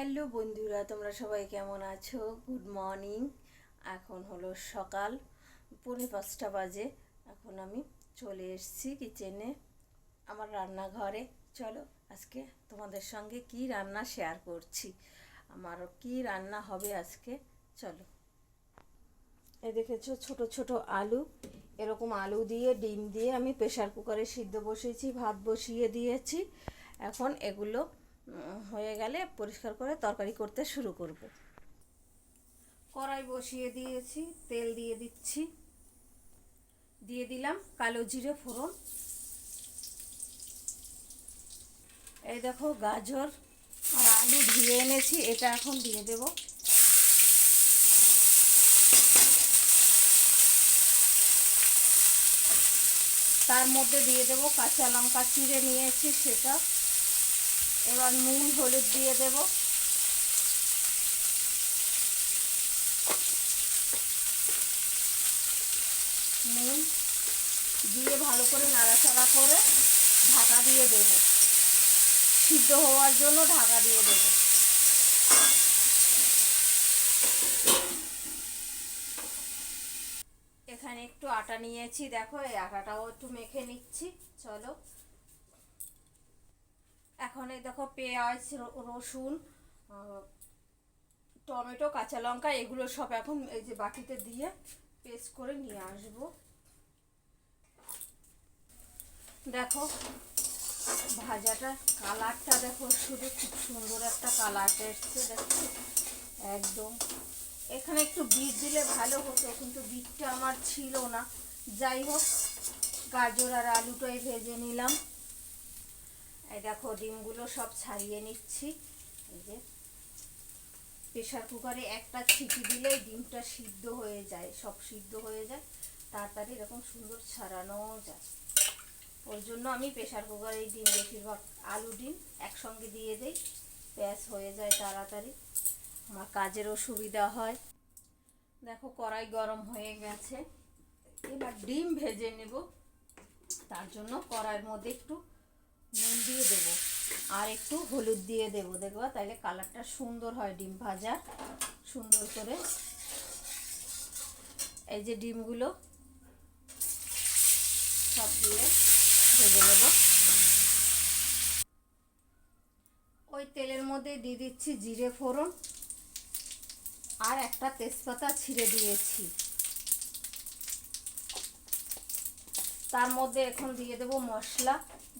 Hello বন্ধুরা, তোমরা সবাই কেমন আছো? গুড মর্নিং এখন হলো সকাল, পৌনে পাঁচটা বাজে। এখন আমি চলে এসেছি কিচেনে আমার রান্নাঘরে। চলো, আজকে তোমাদের সঙ্গে কি রান্না শেয়ার করছি। আমারও কি রান্না হবে আজকে? চলো। এ দেখেছ, ছোট ছোট আলু। এরকম আলু দিয়ে, ডিম দিয়ে আমি প্রেশার কুকারে সিদ্ধ বসিয়েছি, ভাত বসিয়ে দিয়েছি। এখন এগুলো হয়ে গেলে পরিষ্কার করে তরকারি করতে শুরু করব। কড়াই বসিয়ে দিয়েছি, তেল দিয়ে দিচ্ছি। দিয়ে দিলাম কালো জিরে ফোড়ন। এই দেখো গাজর আর আলু ধুয়ে এনেছি, এটা এখন দিয়ে দেবো। তার মধ্যে দিয়ে দেবো কাঁচা লঙ্কা চিড়ে নিয়েছি, সেটা। এবার নুন, হলুদ দিয়ে দেব। নুন দিয়ে ভালো করে নাড়াচাড়া করে ঢাকা দিয়ে দেব। সিদ্ধ হওয়ার জন্য ঢাকা দিয়ে দেব। এখানে একটু আটা নিয়েছি, দেখো, এই আটাটাও একটু মেখে নিচ্ছি। চলো। এখন দেখো পেঁয়াজ রসুন টমেটো, কাঁচা লঙ্কা, এগুলো সব এখন এই যে বাটিতে দিয়ে পেস্ট করে নিয়ে আসব। দেখো, ভাজাটা কালারটা দেখো শুধু খুব সুন্দর একটা কালার এসছে দেখো একদম। এখানে একটু বিট দিলে ভালো হতো, কিন্তু বিটটা আমার ছিল না। যাই হোক, গাজর আর আলুটাই ভেজে নিলাম। দেখো, ডিমগুলো সব ছাড়িয়ে নিচ্ছি। এই যে প্রেশার কুকারে একটা ছিটি দিলেই ডিমটা সিদ্ধ হয়ে যায়, সব সিদ্ধ হয়ে যায়। তাড়াতাড়ি এরকম সুন্দর ছাড়ানো যায়। ওর জন্য আমি প্রেশার কুকারে ডিম, বেশিরভাগ আলু ডিম একসঙ্গে দিয়ে দিই। ব্যাস, হয়ে যায় তাড়াতাড়ি। আমার কাজেরও সুবিধা হয়। দেখো, কড়াই গরম হয়ে গেছে। এবার ডিম ভেজে নেব। তার জন্য কড়াইয়ের মধ্যে একটু নুন দিয়ে দেব। আর একটু হলুদ দিয়ে দেব। দেখবা তাহলে কালারটা সুন্দর হয় ডিম ভাজা। সুন্দর করে এই যে ডিমগুলো সব দিয়ে ভেজে নেব। ওই তেলের মধ্যে দিয়ে দিচ্ছি জিরে ফোড়ন আর একটা তেজপাতা ছিঁড়ে দিয়েছি। তার মধ্যে এখন দিয়ে দেব মশলা।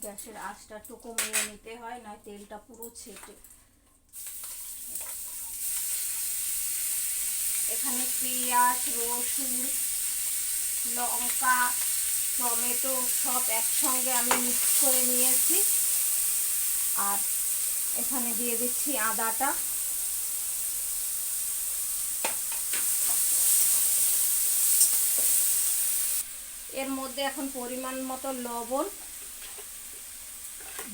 গ্যাসের আঁচটা একটু কমিয়ে নিতে হয়, নয় তেলটা পুরো ছেটে এখানে পেঁয়াজ, রসুন, লঙ্কা, টমেটো সব একসঙ্গে আমি মিক্স করে নিয়েছি। আর এখানে দিয়ে দিচ্ছি আদাটা। এর মধ্যে এখন পরিমাণ মতো লবণ।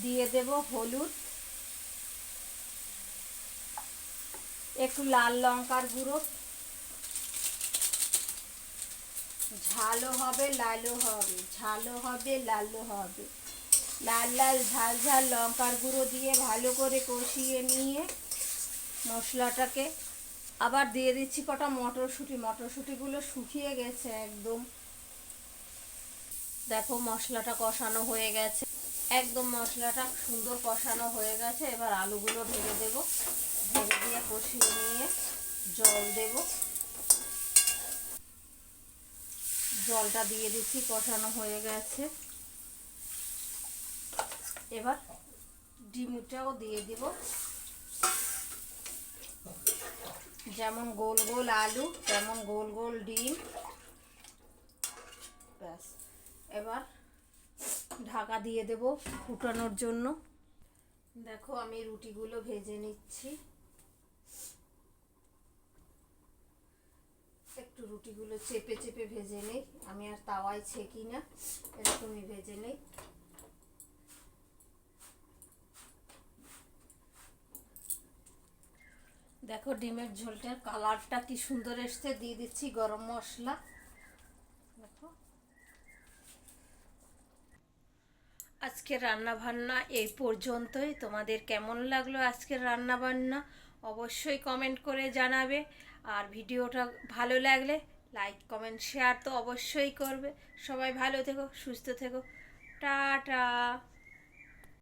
দিয়ে দেব হলুদ, একটু লাল লঙ্কার গুঁড়ো। ঝালও হবে, লালও হবে, ঝালও হবে, লালও হবে। লাল লাল, ঝাল ঝাল লঙ্কার গুঁড়ো দিয়ে ভালো করে কষিয়ে নিয়ে মশলাটাকে আবার দিয়ে দিচ্ছি কটা মটরশুঁটি। মটরশুঁটিগুলো শুকিয়ে গেছে একদম। দেখো মশলাটা কষানো হয়ে গেছে। একদম মশলাটা সুন্দর কষানো হয়ে গেছে। এবার আলুগুলো ঢেলে দেবো। ঢেলে দিয়ে কষিয়ে নিয়ে জল দেব। জলটা দিয়ে দিচ্ছি, কষানো হয়ে গেছে। এবার ডিমটাও দিয়ে দিব। যেমন গোল গোল আলু, তেমন গোল গোল ডিম। ব্যাস। এবার ঢাকা দিয়ে দেব ফুটানোর জন্য। দেখো আমি রুটিগুলো ভেজে নিচ্ছি। একটু রুটিগুলো চেপে চেপে ভেজে নেই। আমি আর তাওয়ায় ছেঁকি না, এরকমই ভেজে নেই। দেখো ডিমের ঝোলটার কালারটা কি সুন্দর এসছে। দিয়ে দিচ্ছি গরম মশলা দেখো আজকের রান্না বান্না এই পর্যন্তই। তোমাদের কেমন লাগল আজকের রান্না বান্না অবশ্যই কমেন্ট করে জানাবে। আর ভিডিওটা ভালো লাগলে লাইক কমেন্ট শেয়ার তো অবশ্যই করবে। সবাই ভালো থেকো, সুস্থ থেকো। টাটা!